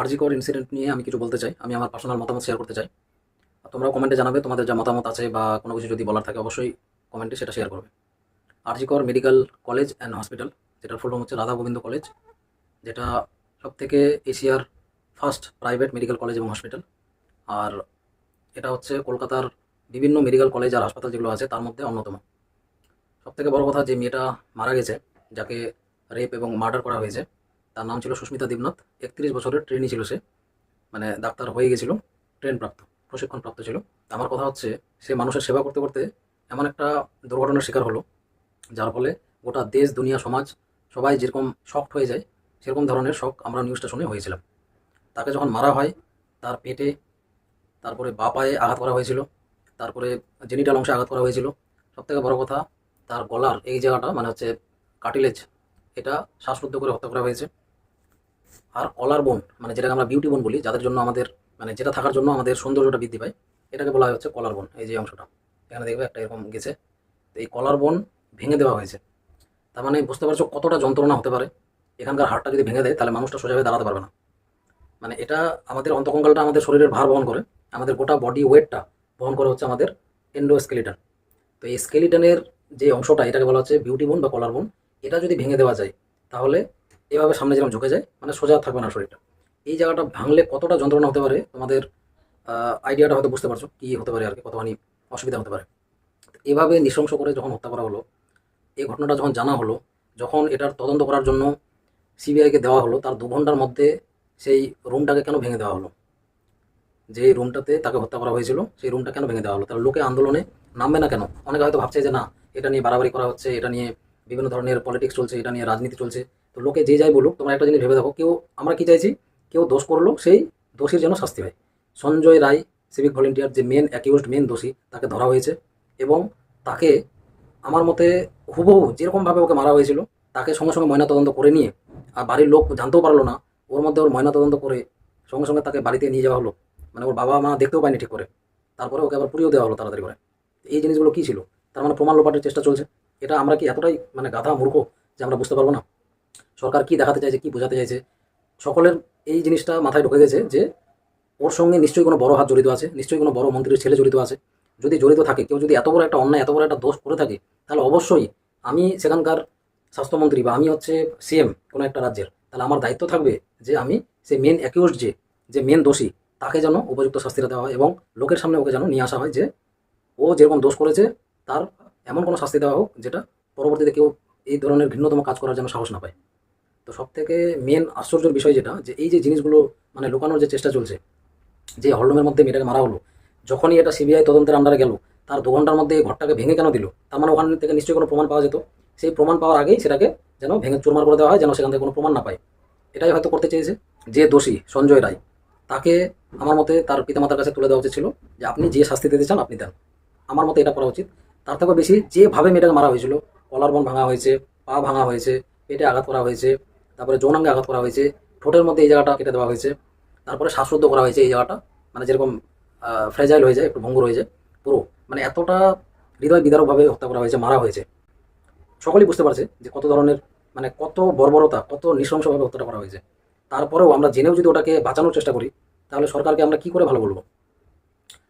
RG Kar incident নিয়ে আমি কিছু বলতে চাই, আমি আমার পার্সোনাল মতামত শেয়ার করতে চাই। আর তোমরা কমেন্টে জানাবে তোমাদের যা মতামত আছে বা কোনো কিছু যদি বলার থাকে অবশ্যই কমেন্টে সেটা শেয়ার করবে। RG Kar medical college and hospital যেটার ফুল হচ্ছে রাধা গোবিন্দ কলেজ যেটা সব থেকে এশিয়ার ফার্স্ট প্রাইভেট মেডিকেল কলেজ এবং হসপিটাল আর এটা হচ্ছে কলকাতার বিভিন্ন মেডিকেল কলেজ আর হাসপাতাল যেগুলো আছে তার মধ্যে অন্যতম। সব থেকে বড় কথা যে মেয়েটা মারা গেছে, যাকে রেপ এবং মার্ডার করা হয়েছে তার নাম ছিল সুস্মিতা দেবনাথ। একত্রিশ বছরের ট্রেনই ছিল সে। মানে ডাক্তার হয়ে গেছিল ট্রেন প্রাপ্ত, প্রশিক্ষণ প্রাপ্ত ছিল। আমার কথা হচ্ছে, সে মানুষের সেবা করতে করতে এমন একটা দুর্ঘটনার শিকার হলো, যার ফলে গোটা দেশ, দুনিয়া, সমাজ সবাই যেরকম শকড হয়ে যায়, সেরকম ধরনের শক আমরা নিউজটা শুনে হয়েছিলাম। তাকে যখন মারা হয়, তার পেটে, তারপরে বা পায়ে আঘাত করা হয়েছিল, তারপরে জেনিটাল অংশে আঘাত করা হয়েছিল। সবথেকে বড় কথা, তার গলার এই জায়গাটা মানে হচ্ছে কাটিলেজ এটা শ্বাসরুদ্ধ করে হত্যা করা হয়েছে। আর কলার বোন মানে যেটাকে আমরা বিউটি বোন বলি, যাদের জন্য আমাদের মানে যেটা থাকার জন্য আমাদের সৌন্দর্যটা বৃদ্ধি পায়, এটাকে বলা হচ্ছে কলার বোন, এই যে অংশটা। এখানে দেখবে একটা এরকম গেছে। তো এই কলার বোন ভেঙে দেওয়া হয়েছে। তার মানে বুঝতে পারছ কতটা যন্ত্রণা হতে পারে? এখানকার হাড়টা যদি ভেঙে দেয়, তাহলে মানুষটা সোজাভাবে দাঁড়াতে পারবে না। মানে এটা আমাদের অন্তকঙ্কালটা আমাদের শরীরের ভার বহন করে, আমাদের গোটা বডি ওয়েটটা বহন করে হচ্ছে আমাদের এন্ডোস্কেলিটন তো এই স্কেলিটনের যে অংশটা, এটাকে বলা হচ্ছে বিউটি বোন বা কলার বোন, এটা যদি ভেঙে দেওয়া যায়, তাহলে এভাবে সামনে যেরকম ঝুঁকে যায় মানে সোজা থাকবে না শরীরটা। এই জায়গাটা ভাঙলে কতটা যন্ত্রণা হতে পারে, তোমাদের আইডিয়াটা হয়তো বুঝতে পারছ, কী হতে পারে আর কি, কতখানি অসুবিধা হতে পারে। এভাবে নৃশংস করে যখন হত্যা করা হলো, এই ঘটনাটা যখন জানা হলো, যখন এটার তদন্ত করার জন্য সিবিআইকে দেওয়া হলো, তার দু ঘণ্টার মধ্যে সেই রুমটাকে কেন ভেঙে দেওয়া হলো? যে রুমটাতে তাকে হত্যা করা হয়েছিল, সেই রুমটা কেন ভেঙে দেওয়া হলো? তাহলে লোকে আন্দোলনে নামবে না কেন? অনেকে হয়তো ভাবছে যে না, এটা নিয়ে বাড়াবাড়ি করা হচ্ছে, এটা নিয়ে বিভিন্ন ধরনের পলিটিক্স চলছে, এটা নিয়ে রাজনীতি চলছে লোকে যে যাই বলুক, তোমরা একটা জিনিস ভেবে দেখো, কেউ, আমরা কি চাইছি? কেউ দোষ করল, সেই দোষীর যেন শাস্তি হয় সঞ্জয় রায় সিভিক ভলেন্টিয়ার যে মেন অ্যাকিউজড মেন দোষী, তাকে ধরা হয়েছে এবং তাকে আমার মতে হুবহু যেরকমভাবে ওকে মারা হয়েছিল, তাকে সঙ্গে সঙ্গে ময়নাতদন্ত করে নিয়ে, আর বাড়ির লোক জানতেও পারল না, ওর মধ্যে ওর ময়নাতদন্ত করে সঙ্গে সঙ্গে তাকে বাড়িতে নিয়ে যাওয়া হলো। মানে ওর বাবা মা দেখতেও পায়নি ঠিক করে। তারপরে ওকে আবার পুড়িয়েও দেওয়া হলো তাড়াতাড়ি করে। এই জিনিসগুলো কী ছিল? তার মানে প্রমাণ লোপাটের চেষ্টা চলছে। এটা আমরা কি এতটাই মানে গাধা মূর্খ যে আমরা বুঝতে পারব না? সরকার কি দেখাতে চাইছে, কি বোঝাতে চাইছে? সকলের এই জিনিসটা মাথায় ঢুকে গেছে যে ওর সঙ্গে নিশ্চয়ই কোনো বড় হাত জড়িত আছে, নিশ্চয়ই কোনো বড় মন্ত্রীর ছেলে জড়িত আছে। যদি জড়িত থাকে, কেউ যদি এত বড় একটা অন্যায়, এত বড় একটা দোষ করে থাকে, তাহলে অবশ্যই আমি সেখানকার স্বাস্থ্যমন্ত্রী বা আমি হচ্ছে সিএম কোনো একটা রাজ্যের, তাহলে আমার দায়িত্ব থাকবে যে আমি সেই মেন অ্যাকিউজড যে যে মেন দোষী, তাকে যেন উপযুক্ত শাস্তিটা দেওয়া হয় এবং লোকের সামনে ওকে যেন নিয়ে আসা হয় যে ও যেরকম দোষ করেছে, তার এমন কোনো শাস্তি দেওয়া হোক যেটা পরবর্তীতে কেউ এই ধরনের ভিন্নতম কাজ করার যেন সাহস না পায়। তো সব থেকে মেন আশ্চর্যের বিষয় যেটা, যে এই যে জিনিসগুলো মানে লুকানোর যে চেষ্টা চলছে, যে হলরুমের মধ্যে মেয়েটাকে মারা হলো, যখনই এটা সিবিআই তদন্তের আন্ডারে গেল, তার দু ঘণ্টার মধ্যে ঘরটাকে ভেঙে কেন দিল? তার মানে ওখান থেকে নিশ্চয়ই কোনো প্রমাণ পাওয়া যেত। সেই প্রমাণ পাওয়ার আগেই সেটাকে যেন ভেঙে চুরমার করে দেওয়া হয়, যেন সেখান থেকে কোনো প্রমাণ না পায়। এটাই হয়তো করতে চেয়েছে যে দোষী সঞ্জয় রায়। তাকে আমার মতে তার পিতামাতার কাছে তুলে দেওয়া উচিত ছিল যে আপনি যে শাস্তি দিতে চান আপনি দেন। আমার মতে এটা করা উচিত। তার থেকেও বেশি যেভাবে মেয়েটাকে মারা হয়েছিল কলার বন ভাঙা হয়েছে, পা ভাঙা হয়েছে, পেটে আঘাত করা হয়েছে, তারপরে যৌনাঙ্গে আঘাত করা হয়েছে, ঠোঁটের মধ্যে এই জায়গাটা কেটে দেওয়া হয়েছে, তারপরে শ্বাসরুদ্ধ করা হয়েছে এই জায়গাটা মানে যেরকম ফ্রেজাইল হয়ে যায়, একটু ভঙ্গুর হয়ে যায়, পুরো মানে এতটা হৃদয় বিদারকভাবে হত্যা করা হয়েছে, মারা হয়েছে। সকলেই বুঝতে পারছে যে কত ধরনের মানে কত বর্বরতা, কত নৃশংসভাবে হত্যাটা করা হয়েছে। তারপরেও আমরা জেনেও যদি ওটাকে বাঁচানোর চেষ্টা করি, তাহলে সরকারকে আমরা কি করে ভালো বলব?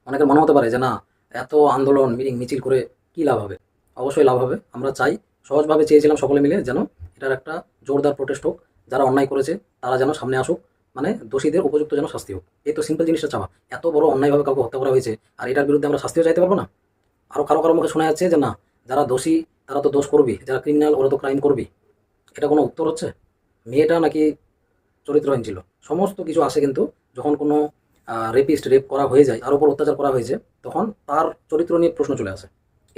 অনেকের মনে হতে পারে যে না, এত আন্দোলন, মিটিং, মিছিল করে কি লাভ হবে? অবশ্যই লাভ হবে। আমরা চাই, সহজভাবে চেয়েছিলাম সকলে মিলে যেন এটার একটা জোরদার প্রোটেস্ট হোক, যারা অন্যায় করেছে তারা যেন সামনে আসুক মানে দোষীদের উপযুক্ত যেন শাস্তি হোক। এই তো সিম্পল জিনিসটা চাওয়া। এত বড় অন্যায়ভাবে কাউকে হত্যা করা হয়েছে, আর এটার বিরুদ্ধে আমরা শাস্তিও চাইতে পারব না? আরও কারও কারও মুখে শোনা যাচ্ছে যে না, যারা দোষী তারা তো দোষ করবি যারা ক্রিমিনাল ওরা তো ক্রাইম করবি এটা কোনো উত্তর হচ্ছে? মেয়েটা নাকি চরিত্রহীন ছিল। সমস্ত কিছু আসে কিন্তু যখন কোনো রেপিস্ট রেপ করা হয়ে যায় তার উপর অত্যাচার করা হয়েছে, তখন তার চরিত্র নিয়ে প্রশ্ন চলে আসে।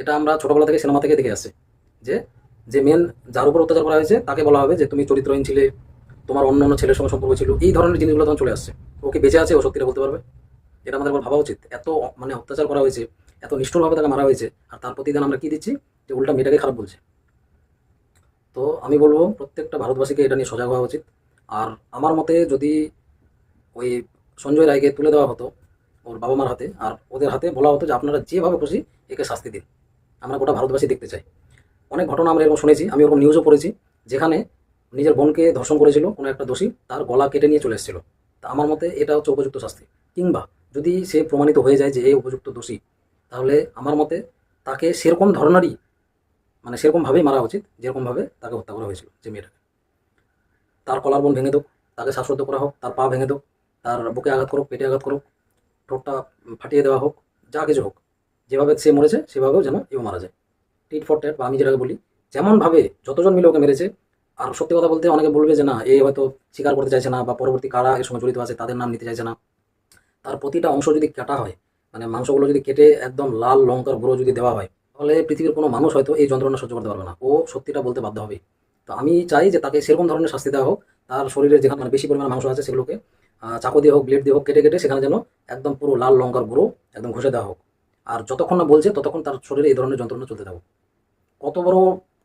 এটা আমরা ছোটবেলা থেকে সিনেমা থেকে দেখে আসছি যে যে মেন যার উপর অত্যাচার করা হয়েছে, তাকে বলা হবে যে তুমি চরিত্রহীন ছিলে, তোমার অন্য অন্য ছেলের সঙ্গে সম্পর্ক ছিল, এই ধরনের জিনিসগুলো তখন চলে আসছে। ওকে বেঁচে আছে? ও সত্যিটা বলতে পারবে? এটা আমাদের ভাবা উচিত। এত মানে অত্যাচার করা হয়েছে, এত নিষ্ঠুরভাবে তাকে মারা হয়েছে, আর তার প্রতিদান আমরা কি দিচ্ছি? যে উল্টা মেয়েটাকে খারাপ বলছে। তো আমি বলব, প্রত্যেকটা ভারতবাসীকে এটা নিয়ে সজাগ হওয়া উচিত। আর আমার মতে যদি ওই সঞ্জয় রায়কে তুলে দেওয়া হতো, ওর বাবা মার হাতে, আর ওদের হাতে বলা হতো যে আপনারা যেভাবে খুশি একে শাস্তি দিন। আমরা গোটা ভারতবাসী দেখতে চাই। অনেক ঘটনা আমরা এরকম শুনেছি, আমি ওরকম নিউজও পড়েছি, যেখানে নিজের বোনকে ধর্ষণ করেছিল কোনো একটা দোষী, তার গলা কেটে নিয়ে চলে এসেছিল। তা আমার মতে এটা হচ্ছে উপযুক্ত শাস্তি। কিংবা যদি সে প্রমাণিত হয়ে যায় যে এই উপযুক্ত দোষী, তাহলে আমার মতে তাকে সেরকম ধরনেরই মানে সেরকমভাবেই মারা উচিত, যেরকমভাবে তাকে হত্যা করা হয়েছিল যে মেয়েটাকে। তার কলার বোন ভেঙে দোক, তাকে শ্বাসরুদ্ধ করা হোক, তার পা ভেঙে দোক, তার বুকে আঘাত করুক, পেটে আঘাত করুক, ঠোঁটটা ফাটিয়ে দেওয়া হোক, যা কিছু হোক। যেভাবে সে মরেছে, সেভাবেও যেন এও মারা যায়। টিট ফর ট্যাট বা আমি যেটাকে বলি, যেমনভাবে যতজন মিলে ওকে মেরেছে, আর সত্যি কথা বলতে অনেকে বলবে যে না, এ হয়তো স্বীকার করতে চাইছে না, বা পরবর্তী কারা এর সঙ্গে জড়িত আছে, তাদের নাম নিতে চাইছে না। তার প্রতিটা অংশ যদি কাটা হয় মানে মাংসগুলো যদি কেটে একদম লাল লঙ্কার গুঁড়ো যদি দেওয়া হয়, তাহলে পৃথিবীর কোনো মানুষ হয়তো এই যন্ত্রণা সহ্য করতে পারবে না। ও সত্যিটা বলতে বাধ্য হবে। তো আমি চাই যে তাকে সেরকম ধরনের শাস্তি দেওয়া হোক, তার শরীরে যেখানে মানে বেশি পরিমাণে মাংস আছে সেগুলোকে চাকু দিয়ে হোক, ব্লেড দিয়ে হোক, কেটে কেটে সেখানে যেন একদম পুরো লাল লঙ্কার গুঁড়ো একদম ঘষে দেওয়া হোক। আর যতক্ষণ না বলছে, ততক্ষণ তার শরীরে এই ধরনের যন্ত্রণা চলতে থাকুক। কত বড়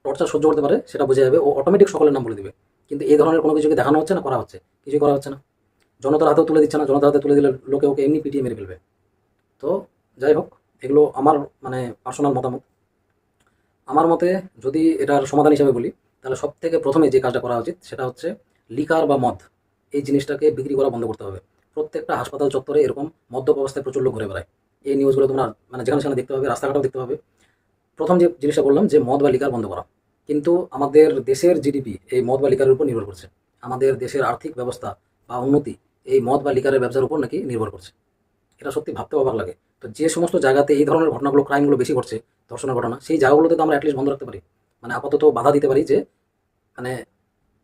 টর্চার সহ্য করতে পারে, সেটা বোঝা যাবে। ও অটোমেটিক সকলের নাম বলে দিবে। কিন্তু এই ধরনের কোনো কিছুকে দেখানো হচ্ছে না, করা হচ্ছে। কিছুই করা হচ্ছে না। জনতার হাতেও তুলে দিচ্ছে না, জনতার হাতে তুলে দিলে লোকে ওকে এমনি পিটিয়ে মেরে ফেলবে। তো যাই হোক, এগুলো আমার মানে পার্সোনাল মতামত। আমার মতে যদি এটার সমাধান হিসেবে বলি, তাহলে সব থেকে প্রথমে যে কাজটা করা উচিত, সেটা হচ্ছে লিকার বা মদ। এই জিনিসটাকে বিক্রি করা বন্ধ করতে হবে। প্রত্যেকটা হাসপাতাল চত্বরে এরকম মদ্যপ অবস্থায় প্রচুর লোক ঘুরে বেড়ায়। এই নিউজগুলো তোমরা মানে যেখানে সেখানে দেখতে পাবে, রাস্তাঘাটেও দেখতে পাবে। প্রথম যে জিনিসটা বললাম, যে মদ বা লিকার বন্ধ করা। কিন্তু আমাদের দেশের জিডিপি এই মদ বা লিকারের উপর নির্ভর করছে। আমাদের দেশের আর্থিক ব্যবস্থা বা উন্নতি এই মদ বা লিকারের ব্যবসার উপর নাকি নির্ভর করছে। এটা সত্যি ভাবতে অবাক লাগে। তো যে সমস্ত জায়গাতে এই ধরনের ঘটনাগুলো ক্রাইমগুলো বেশি ঘটছে, ধর্ষণের ঘটনা, সেই জায়গাগুলোতে তো আমরা অ্যাটলিস্ট বন্ধ রাখতে পারি। মানে আপাতত বাধা দিতে পারি যে মানে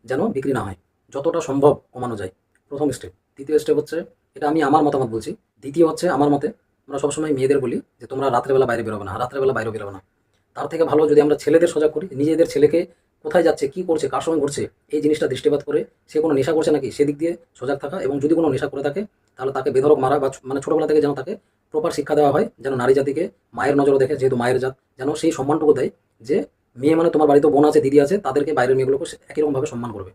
যেন বিক্রি না হয়। যতটা সম্ভব কমানো যায়। প্রথম স্টেপ দ্বিতীয় স্টেপ হচ্ছে, এটা আমি আমার মতামত বলছি। দ্বিতীয় হচ্ছে, আমার মতে আমরা সবসময় মেয়েদের বলি যে তোমরা রাত্রেবেলা বাইরে বেরোবে না রাত্রেবেলা বাইরে বেরোবে না। তার থেকে ভালো যদি আমরা ছেলেদের সজাগ করি, নিজেদের ছেলেকে কোথায় যাচ্ছে, কি করছে, কার সঙ্গে ঘুরছে, এই জিনিসটা দৃষ্টিপাত করে সে কোনো নেশা করছে নাকি, সেদিক দিয়ে সজাগ থাকা এবং যদি কোনো নেশা করে থাকে, তাহলে তাকে বেধরক মারা বা মানে ছোটোবেলা থেকে যেন তাকে প্রপার শিক্ষা দেওয়া হয়, যেন নারী জাতিকে মায়ের নজরে দেখে, যেহেতু মায়ের জাত, যেন সেই সম্মানটুকু দেয় যে মেয়ে মানে তোমার বাড়িতে বোন আছে, দিদি আছে, তাদেরকে বাইরের মেয়েগুলোকে একই রকমভাবে সম্মান করবে।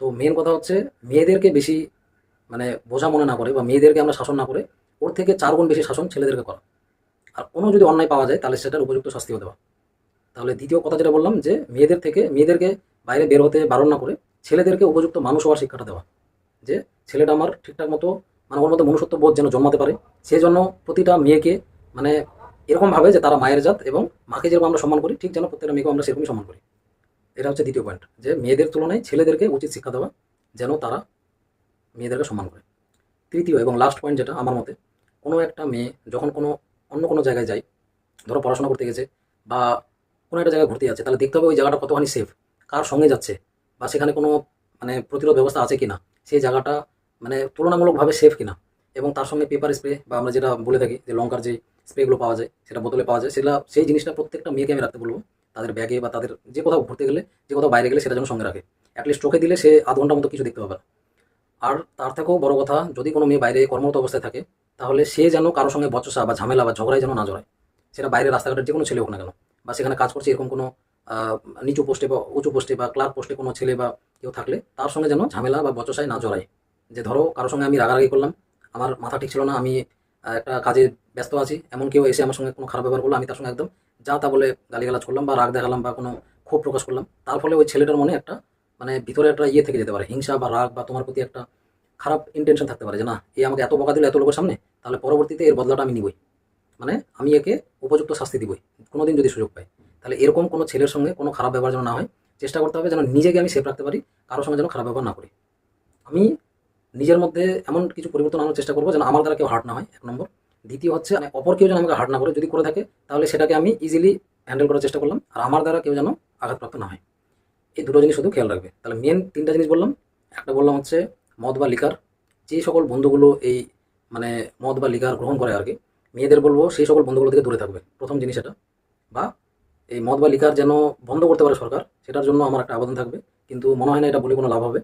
তো মেন কথা হচ্ছে, মেয়েদেরকে বেশি মানে বোঝা মনে না করে বা মেয়েদেরকে আমরা শাসন না করে ওর থেকে চার গুণ বেশি শাসন ছেলেদেরকে করা। আর কোনো যদি অন্যায় পাওয়া যায়, তাহলে সেটার উপযুক্ত শাস্তিও দেওয়া। তাহলে দ্বিতীয় কথা যেটা বললাম যে, মেয়েদের থেকে, মেয়েদেরকে বাইরে বের হতে, বারণ না করে, ছেলেদেরকে উপযুক্ত মানুষ হওয়ার শিক্ষাটা দেওয়া। যে, ছেলেটা আমার ঠিকঠাক মতো মানে ওর মতো মনুষ্যত্ব বোধ যেন জন্মাতে পারে সেই জন্য প্রতিটা মেয়েকে মানে এরকমভাবে যে তারা মায়ের জাত এবং মাকে যেরকম আমরা সম্মান করি, ঠিক যেন প্রত্যেকটা মেয়েকে আমরা সেরকমই সম্মান করি। এটা হচ্ছে দ্বিতীয় পয়েন্ট যে মেয়েদের তুলনায় ছেলেদেরকে উচিত শিক্ষা দেওয়া, যেন তারা মেয়েদেরকে সম্মান করে। তৃতীয় এবং লাস্ট পয়েন্ট যেটা আমার মতে কোনো একটা মেয়ে যখন কোনো অন্য কোনো জায়গায় যায়, ধরো পড়াশোনা করতে গেছে বা কোনো একটা জায়গায় ঘুরতে যাচ্ছে, তাহলে দেখতে হবে ওই জায়গাটা কতখানি সেফ কার সঙ্গে যাচ্ছে বা সেখানে কোনো মানে প্রতিরোধ ব্যবস্থা আছে কি না সেই জায়গাটা মানে তুলনামূলকভাবে সেফ কিনা এবং তার সঙ্গে পেপার স্প্রে বা আমরা যেটা বলে থাকি যে লঙ্কার যে স্প্রেগুলো পাওয়া যায়, সেটা বোতলে পাওয়া যায় সেটা সেই জিনিসটা প্রত্যেকটা মেয়েকে আমি রাখতে বলব, তাদের ব্যাগে বা তাদের যে কোথাও ঘুরতে গেলে, যে কোথাও বাইরে গেলে সেটা যেন সঙ্গে রাখে অ্যাটলিস্ট চোখে দিলে সে আধ ঘণ্টার মতো কিছু দেখতে পাবে। আর তার থেকেও বড় কথা, যদি কোনো মেয়ে বাইরে কর্মরত অবস্থায় থাকে, তাহলে সে যেন কারোর সঙ্গে বচসা বা ঝামেলা বা ঝগড়ায় যেন না জড়ায়। সেটা বাইরে রাস্তাঘাটের যে কোনো ছেলে হোক না কেন, বা সেখানে কাজ করছে এরকম কোনো নিচু পোস্টে বা উঁচু পোস্টে বা ক্লার্ক পোস্টে কোনো ছেলে বা কেউ থাকলে, তার সঙ্গে যেন ঝামেলা বা বচসায় না জড়ায়। যে ধরো, কারোর সঙ্গে আমি রাগারাগি করলাম, আমার মাথা ঠিক ছিল না, আমি একটা কাজে ব্যস্ত আছি, এমন কেউ এসে আমার সঙ্গে কোনো খারাপ ব্যবহার করল, আমি তার সঙ্গে একদম যা তা বলে গালিগালাজ করলাম বা রাগ দেখালাম বা কোনো ক্ষোভ প্রকাশ করলাম, তার ফলে ওই ছেলেটার মনে একটা মানে ভিতরে একটা ইয়ে থেকে যেতে পারে, হিংসা বা রাগ বা তোমার প্রতি একটা খারাপ ইন্টেনশন থাকতে পারে যে, না, এ আমাকে এত বকা দিল এত লোকের সামনে, তাহলে পরবর্তীতে এর বদলাটা আমি নিবই। মানে আমি একে উপযুক্ত শাস্তি দিবই, কোনোদিন যদি সুযোগ পাই। তাহলে এরকম কোনো ছেলের সঙ্গে কোনো খারাপ ব্যবহার যেন না হয়, চেষ্টা করতে হবে যেন নিজেকে আমি সেফ রাখতে পারি কারোর সঙ্গে যেন খারাপ ব্যবহার না করি। আমি নিজের মধ্যে এমন কিছু পরিবর্তন আনার চেষ্টা করব যেন আমার দ্বারা কেউ হার্ট না হয়, এক নম্বর। দ্বিতীয় হচ্ছে মানে অপর কেউ যেন আমাকে হার্ট না করে যদি করে থাকে, তাহলে সেটাকে আমি ইজিলি হ্যান্ডেল করার চেষ্টা করলাম, আর আমার দ্বারা কেউ যেন আঘাতপ্রাপ্ত না হয়। এই দুটো জিনিস শুধু খেয়াল রাখবে। তাহলে মেন তিনটা জিনিস বললাম। একটা বললাম হচ্ছে মদ বা লিকার যে সকল বন্ধুগুলো এই মানে মদ বা লিকার গ্রহণ করে আর কি, মেয়েদের বলব সেই সকল বন্ধুগুলো থেকে দূরে থাকবে। প্রথম জিনিস এটা। বা এই মদ বা লিকার যেন বন্ধ করতে পারে সরকার, সেটার জন্য আমার একটা আবেদন থাকবে। কিন্তু মনে হয় না এটা বলে কোনো লাভ হবে।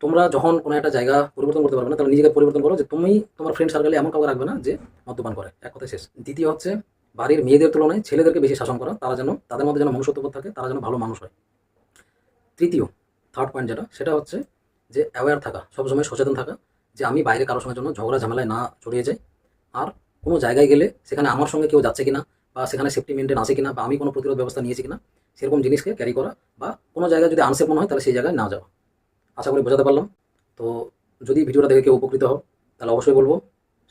তোমরা যখন কোনো একটা জায়গা পরিবর্তন করতে পারবে না, তাহলে নিজেকে পরিবর্তন করো যে তুমি তোমার ফ্রেন্ড সার্কেলে এমন কাউকে রাখবে না যে মদ্যপান করে। এক কথায় শেষ। দ্বিতীয় হচ্ছে, বাড়ির মেয়েদের তুলনায় ছেলেদেরকে বেশি শাসন করা, তারা যেন, তাদের মধ্যে যেন মনুষ্যত্ববোধ থাকে, তারা যেন ভালো মানুষ হয়। তৃতীয় থার্ড পয়েন্ট যেটা, সেটা হচ্ছে যে অ্যাওয়্যার থাকা সবসময় সচেতন থাকা, যে আমি বাইরে কারোর সঙ্গে জন্য ঝগড়া, ঝামেলায় না জড়িয়ে যাই। আর কোনো জায়গায় গেলে সেখানে আমার সঙ্গে কেউ যাচ্ছে কিনা বা সেখানে সেফটি মেনটেন আছে কিনা বা আমি কোনো প্রতিরোধ ব্যবস্থা নিয়েছি কিনা, সেরকম জিনিসকে ক্যারি করা বা কোনো জায়গায় যদি আনসেফ মনে হয় তাহলে সেই জায়গায় না যাওয়া। আশা করি বোঝাতে পারলাম। তো যদি ভিডিওটা দেখে কেউ উপকৃত হও, তাহলে অবশ্যই বলব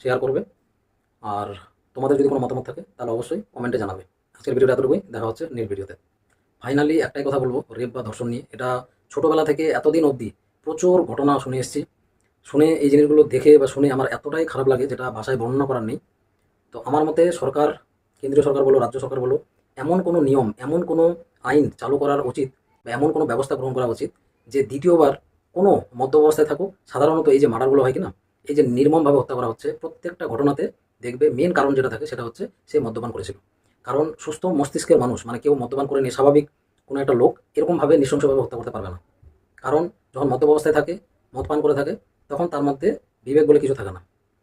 শেয়ার করবে। আর তোমাদের যদি কোনো মতামত থাকে, তাহলে অবশ্যই কমেন্টে জানাবে। আজকের ভিডিওটা এতটুকুই, দেখা হচ্ছে নেক্সট ভিডিওতে ফাইনালি একটাই কথা বলব রেপ বা ধর্ষণ নিয়ে। এটা ছোটোবেলা থেকে এতদিন অবধি প্রচুর ঘটনা শুনে এসেছি। শুনে এই জিনিসগুলো দেখে বা শুনে আমার এতটাই খারাপ লাগে যেটা ভাষায় বর্ণনা করার নেই। তো আমার মতে সরকার, কেন্দ্রীয় সরকার বলো, রাজ্য সরকার বলো, এমন কোনো নিয়ম, এমন কোনো আইন চালু করার উচিত বা এমন কোনো ব্যবস্থা গ্রহণ করা উচিত যে দ্বিতীয়বার কোনো মধ্য অবস্থায় থাকুক। সাধারণত এই যে মার্ডারগুলো হয় কিনা এই যে নির্মমভাবে হত্যা করা হচ্ছে, প্রত্যেকটা ঘটনাতে দেখবে মেন কারণ যেটা থাকে সেটা হচ্ছে সে মদ্যপান করেছিল। কারণ সুস্থ মস্তিষ্কের মানুষ মানে কেউ মদ্যপান করে নিয়ে স্বাভাবিক কোনো একটা লোক এরকমভাবে নৃশংসভাবে হত্যা করতে পারবে না। কারণ যখন মদ্য অবস্থায় থাকে মদ পান করে থাকে, তখন তার মধ্যে বিবেক বলে কিছু থাকে না।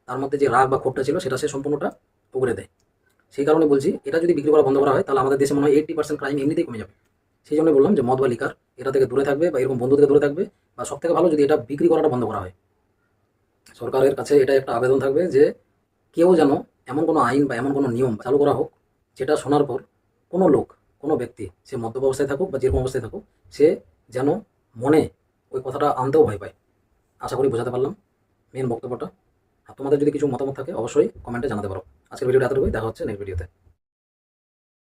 তার মধ্যে যে রাগ বা ক্ষোভটা ছিল, সেটা সে সম্পূর্ণটা উগড়ে দেয়। সেই কারণে বলছি, এটা যদি বিক্রি করা বন্ধ করা হয়, তাহলে আমাদের দেশে মনে হয় এইটটি পার্সেন্ট ক্রাইম এমনিতেই কমে যাবে। সেই জন্য বললাম যে মদ বা লিকার এটা থেকে দূরে থাকবে বা এরকম বন্ধু থেকে দূরে থাকবে, বা সব থেকে ভালো যদি এটা বিক্রি করাটা বন্ধ করা হয়। সরকারের কাছে এটা একটা আবেদন থাকবে যে কেউ যেন এমন কোনো আইন বা এমন কোনো নিয়ম চালু করা হোক, যেটা শোনার পর কোনো লোক, কোনো ব্যক্তি সে মদ্যপ অবস্থায় থাকুক বা যেরকম অবস্থায় থাকুক, সে যেন মনে ওই কথাটা আনতেও ভয় পায়। আশা করি বোঝাতে পারলাম মেন বক্তব্যটা। আর তোমাদের যদি কিছু মতামত থাকে, অবশ্যই কমেন্টে জানাতে পারো। আজকের ভিডিওটা এতটুকুই। দেখা হচ্ছে নেক্সট ভিডিওতে